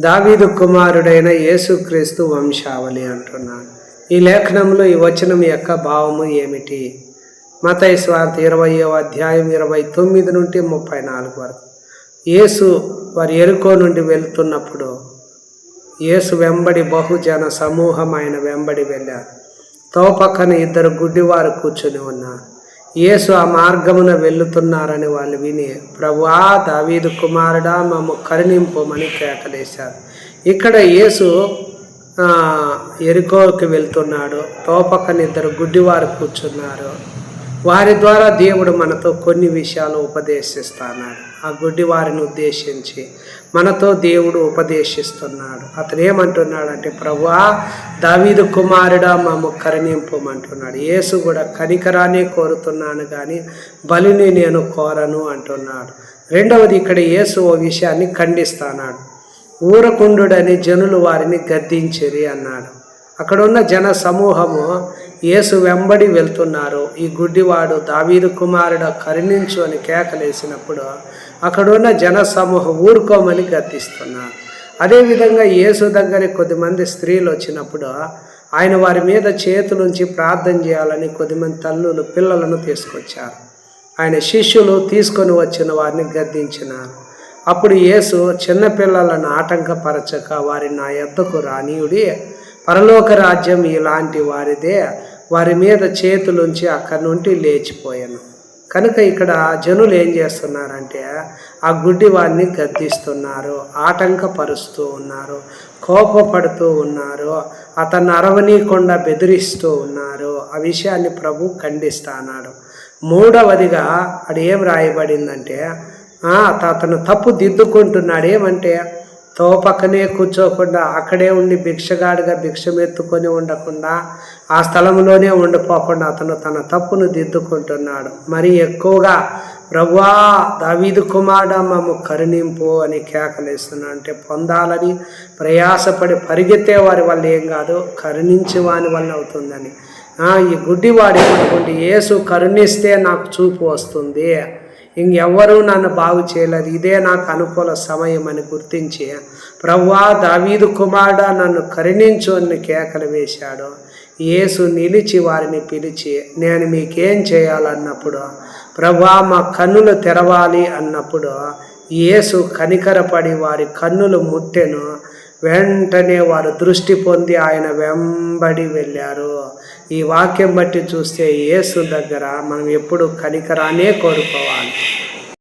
దావీదు కుమారుడైన యేసుక్రీస్తు వంశావళి అంటున్నాడు. ఈ లేఖనంలో ఈ వచనం యొక్క భావము ఏమిటి? మతయ స్వార్థ ఇరవయో అధ్యాయం ఇరవై తొమ్మిది నుండి ముప్పై నాలుగు వరకు. యేసు వారి ఎరుకో నుండి వెళ్తున్నప్పుడు యేసు వెంబడి బహుజన సమూహం ఆయన వెంబడి వెళ్ళారు. తోపక్కన ఇద్దరు గుడ్డివారు కూర్చొని ఉన్నారు. యేసు ఆ మార్గమున వెళ్ళుతున్నారని వాళ్ళు విని ప్రభువా దావీదు కుమారుడా మమ్మ కరుణింపమని కేకలేశారు. ఇక్కడ యేసు ఎరుకోకి వెళ్తున్నాడు. తోపక్కన ఇద్దరు గుడ్డివారు కూర్చున్నారు. వారి ద్వారా దేవుడు మనతో కొన్ని విషయాలు ఉపదేశిస్తున్నాడు ఆ గుడ్డి వారిని ఉద్దేశించి మనతో దేవుడు ఉపదేశిస్తున్నాడు. అతను ఏమంటున్నాడు అంటే ప్రభువా దావీదు కుమారుడా మాము కరుణింపమంటున్నాడు. యేసు కూడా కనికరాన్ని కోరుతున్నాను కానీ బలిని నేను కోరను అంటున్నాడు. రెండవది ఇక్కడ యేసు ఓ విషయాన్ని ఖండిస్తున్నాడు. ఊరకుండుడని జనులు వారిని గద్దించిరి అన్నాడు. అక్కడ ఉన్న జన సమూహము యేసు వెంబడి వెళ్తున్నారు. ఈ గుడ్డివాడు దావీదు కుమారుడు కరుణించు అని కేకలేసినప్పుడు అక్కడున్న జన సమూహం ఊరుకోమని గద్దిస్తున్నారు అదేవిధంగా యేసు దగ్గరికి కొద్దిమంది స్త్రీలు వచ్చినప్పుడు ఆయన వారి మీద చేతులుంచి ప్రార్థన చేయాలని కొద్దిమంది తల్లులు పిల్లలను తీసుకొచ్చారు. ఆయన శిష్యులు తీసుకొని వచ్చిన వారిని గద్దించినారు. అప్పుడు యేసు చిన్నపిల్లలను ఆటంకపరచక వారి నా ఎద్దకు రానీయుడి పరలోక రాజ్యం ఇలాంటి వారిదే. వారి మీద చేతులుంచి అక్కడి నుండి లేచిపోయాను. కనుక ఇక్కడ జనులు ఏం చేస్తున్నారంటే ఆ గుడ్డి వారిని గద్దిస్తున్నారు ఆటంకపరుస్తూ ఉన్నారు కోపపడుతూ ఉన్నారు అతను అరవనీయకుండా బెదిరిస్తూ ఉన్నారు. ఆ విషయాన్ని ప్రభు ఖండిస్తున్నాడు. మూడవదిగా అది ఏం రాయబడిందంటే అతను తప్పు దిద్దుకుంటున్నాడు. ఏమంటే తో పక్కనే కూర్చోకుండా అక్కడే ఉండి భిక్షగాడిగా భిక్షమెత్తుకొని ఉండకుండా ఆ స్థలంలోనే ఉండిపోకుండా అతను తన తప్పును దిద్దుకుంటున్నాడు. మరి ఎక్కువగా ప్రభువా దావీదు కుమారుడ మమ్మ కరుణింపు అని కేకలేస్తున్నాడు. అంటే పొందాలని ప్రయాసపడి పరిగెత్తే వారి వల్ల ఏం కాదు కరుణించే వాని వల్ల అవుతుందని. ఈ గుడ్డివాడు ఏసు యేసు కరుణిస్తే నాకు చూపు వస్తుంది ఇంకెవ్వరూ నన్ను బాగు చేయలేదు. ఇదే నాకు అనుకూల సమయం అని గుర్తించి ప్రవ్వా దావీదు కుమారుడా నన్ను కరుణించు అని కేకలు వేశాడు. యేసు నిలిచి వారిని పిలిచి నేను మీకేం చేయాలన్నప్పుడు ప్రభా మా కన్నులు తెరవాలి అన్నప్పుడు యేసు కనికరపడి వారి కన్నులు ముట్టెను. వెంటనే వారు దృష్టి పొంది ఆయన వెంబడి వెళ్ళారు. ఈ వాక్యం బట్టి చూస్తే యేసు దగ్గర మనం ఎప్పుడు కనికరానే కోరుకోవాలి.